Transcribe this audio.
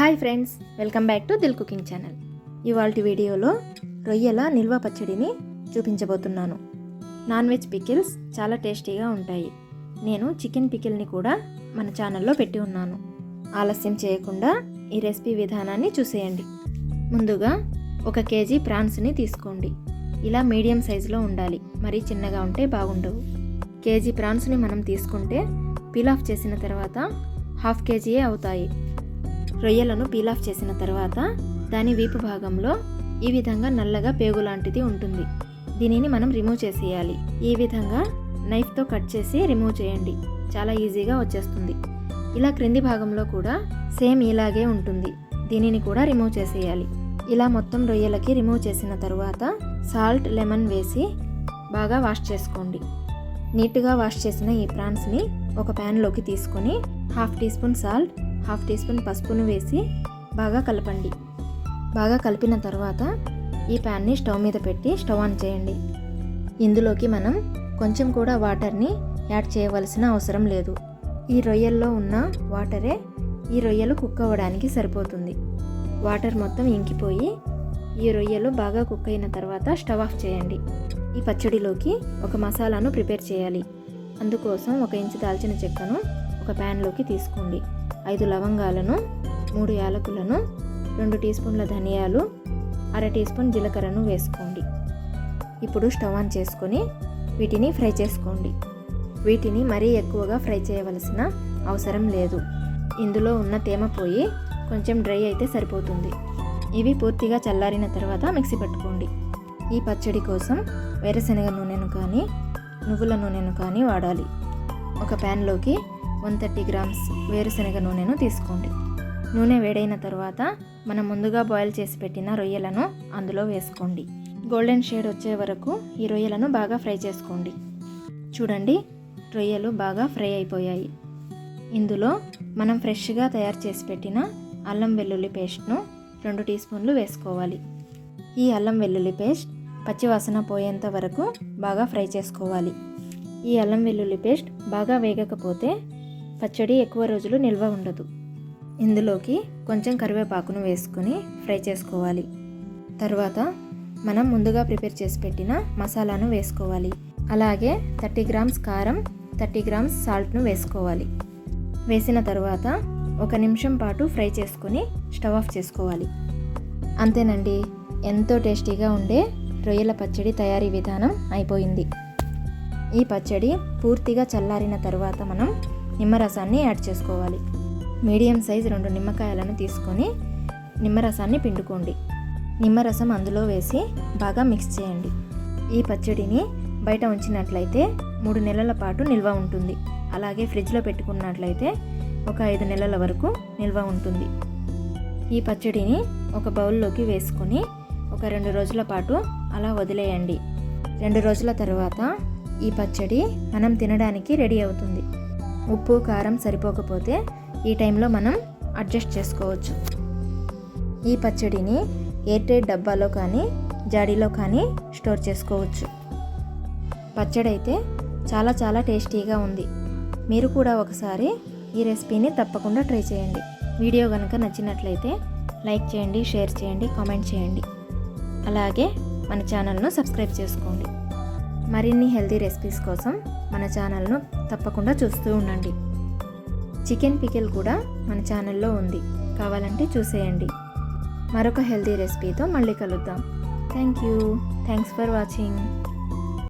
Hi friends welcome back to Dil cooking channel. ఇవాళ వీడియోలో రొయ్యల నిల్వ పచ్చడిని చూపించబోతున్నాను. నాన్ వెజ్ పికిల్స్ చాలా టేస్టీగా ఉంటాయి. నేను చికెన్ పికిల్ని కూడా మన ఛానల్లో పెట్టి ఉన్నాను. ఆలస్యం చేయకుండా ఈ రెసిపీ విధానాన్ని చూసేయండి. ముందుగా ఒక కేజీ ప్రాన్స్ని తీసుకోండి. ఇలా మీడియం సైజులో ఉండాలి. మరీ చిన్నగా ఉంటే బాగుండవు. కేజీ ప్రాన్స్ని మనం తీసుకుంటే పీల్ ఆఫ్ చేసిన తర్వాత హాఫ్ కేజీయే అవుతాయి. రొయ్యలను పీల్ ఆఫ్ చేసిన తర్వాత దాని వీపు భాగంలో ఈ విధంగా నల్లగా పేగు లాంటిది ఉంటుంది. దీనిని మనం రిమూవ్ చేసేయాలి. ఈ విధంగా నైఫ్తో కట్ చేసి రిమూవ్ చేయండి. చాలా ఈజీగా వచ్చేస్తుంది. ఇలా క్రింది భాగంలో కూడా సేమ్ ఇలాగే ఉంటుంది. దీనిని కూడా రిమూవ్ చేసేయాలి. ఇలా మొత్తం రొయ్యలకి రిమూవ్ చేసిన తర్వాత సాల్ట్ లెమన్ వేసి బాగా వాష్ చేసుకోండి. నీట్గా వాష్ చేసిన ఈ ప్రాన్స్ని ఒక ప్యాన్లోకి తీసుకొని half teaspoon salt half teaspoon పసుపును వేసి బాగా కలపండి. బాగా కలిపిన తర్వాత ఈ ప్యాన్ని స్టవ్ మీద పెట్టి స్టవ్ ఆన్ చేయండి. ఇందులోకి మనం కొంచెం కూడా వాటర్ని యాడ్ చేయవలసిన అవసరం లేదు. ఈ రొయ్యల్లో ఉన్న వాటరే ఈ రొయ్యలు కుక్ అవ్వడానికి సరిపోతుంది. వాటర్ మొత్తం ఇంకిపోయి ఈ రొయ్యలు బాగా కుక్ అయిన తర్వాత స్టవ్ ఆఫ్ చేయండి. ఈ పచ్చడిలోకి ఒక మసాలాను ప్రిపేర్ చేయాలి. అందుకోసం ఒక ఇంచు దాల్చిన చెక్కను ఒక ప్యాన్లోకి తీసుకోండి. ఐదు లవంగాలను మూడు యాలకులను రెండు టీ స్పూన్ల ధనియాలు అర టీ స్పూన్ జీలకర్రను వేసుకోండి. ఇప్పుడు స్టవ్ ఆన్ చేసుకొని వీటిని ఫ్రై చేసుకోండి. వీటిని మరీ ఎక్కువగా ఫ్రై చేయవలసిన అవసరం లేదు. ఇందులో ఉన్న తేమ పోయి కొంచెం డ్రై అయితే సరిపోతుంది. ఇవి పూర్తిగా చల్లారిన తర్వాత మిక్సీ పట్టుకోండి. ఈ పచ్చడి కోసం వేరుశనగ నూనెను కానీ నువ్వుల నూనెను కానీ వాడాలి. ఒక ప్యాన్లోకి వన్ థర్టీ గ్రామ్స్ వేరుశనగ నూనెను తీసుకోండి. నూనె వేడైన తర్వాత మనం ముందుగా బాయిల్ చేసి పెట్టిన రొయ్యలను అందులో వేసుకోండి. గోల్డెన్ షేడ్ వచ్చే వరకు ఈ రొయ్యలను బాగా ఫ్రై చేసుకోండి. చూడండి రొయ్యలు బాగా ఫ్రై అయిపోయాయి. ఇందులో మనం ఫ్రెష్గా తయారు చేసి పెట్టిన అల్లం వెల్లుల్లి పేస్ట్ను రెండు టీ స్పూన్లు వేసుకోవాలి. ఈ అల్లం వెల్లుల్లి పేస్ట్ పచ్చివాసన పోయేంత వరకు బాగా ఫ్రై చేసుకోవాలి. ఈ అల్లం వెల్లుల్లి పేస్ట్ బాగా వేగకపోతే పచ్చడి ఎక్కువ రోజులు నిల్వ ఉండదు. ఇందులోకి కొంచెం కరివేపాకును వేసుకొని ఫ్రై చేసుకోవాలి. తర్వాత మనం ముందుగా ప్రిపేర్ చేసి పెట్టిన మసాలాను వేసుకోవాలి. అలాగే థర్టీ గ్రామ్స్ కారం థర్టీ గ్రామ్స్ సాల్ట్ను వేసుకోవాలి. వేసిన తర్వాత ఒక నిమిషం పాటు ఫ్రై చేసుకొని స్టవ్ ఆఫ్ చేసుకోవాలి. అంతేనండి ఎంతో టేస్టీగా ఉండే రొయ్యల పచ్చడి తయారీ విధానం అయిపోయింది. ఈ పచ్చడి పూర్తిగా చల్లారిన తర్వాత మనం నిమ్మరసాన్ని యాడ్ చేసుకోవాలి. మీడియం సైజ్ రెండు నిమ్మకాయలను తీసుకొని నిమ్మరసాన్ని పిండుకోండి. నిమ్మరసం అందులో వేసి బాగా మిక్స్ చేయండి. ఈ పచ్చడిని బయట ఉంచినట్లయితే మూడు నెలల పాటు నిల్వ ఉంటుంది. అలాగే ఫ్రిడ్జ్లో పెట్టుకున్నట్లయితే ఒక ఐదు నెలల వరకు నిల్వ ఉంటుంది. ఈ పచ్చడిని ఒక బౌల్లోకి వేసుకొని ఒక రెండు రోజుల పాటు అలా వదిలేయండి. రెండు రోజుల తర్వాత ఈ పచ్చడి మనం తినడానికి రెడీ అవుతుంది. ఉప్పు కారం సరిపోకపోతే ఈ టైంలో మనం అడ్జస్ట్ చేసుకోవచ్చు. ఈ పచ్చడిని ఎయిర్టైట్ డబ్బాలో కానీ జాడీలో కానీ స్టోర్ చేసుకోవచ్చు. పచ్చడి అయితే చాలా చాలా టేస్టీగా ఉంది. మీరు కూడా ఒకసారి ఈ రెసిపీని తప్పకుండా ట్రై చేయండి. వీడియో కనుక నచ్చినట్లయితే లైక్ చేయండి షేర్ చేయండి కామెంట్ చేయండి. అలాగే మన ఛానల్ను సబ్స్క్రైబ్ చేసుకోండి. మరిన్ని హెల్తీ రెసిపీస్ కోసం మన ఛానల్ను తప్పకుండా చూస్తూ ఉండండి. చికెన్ పికిల్ కూడా మన ఛానల్లో ఉంది. కావాలంటే చూసేయండి. మరొక హెల్తీ రెసిపీతో మళ్ళీ కలుద్దాం. Thank you. Thanks for watching.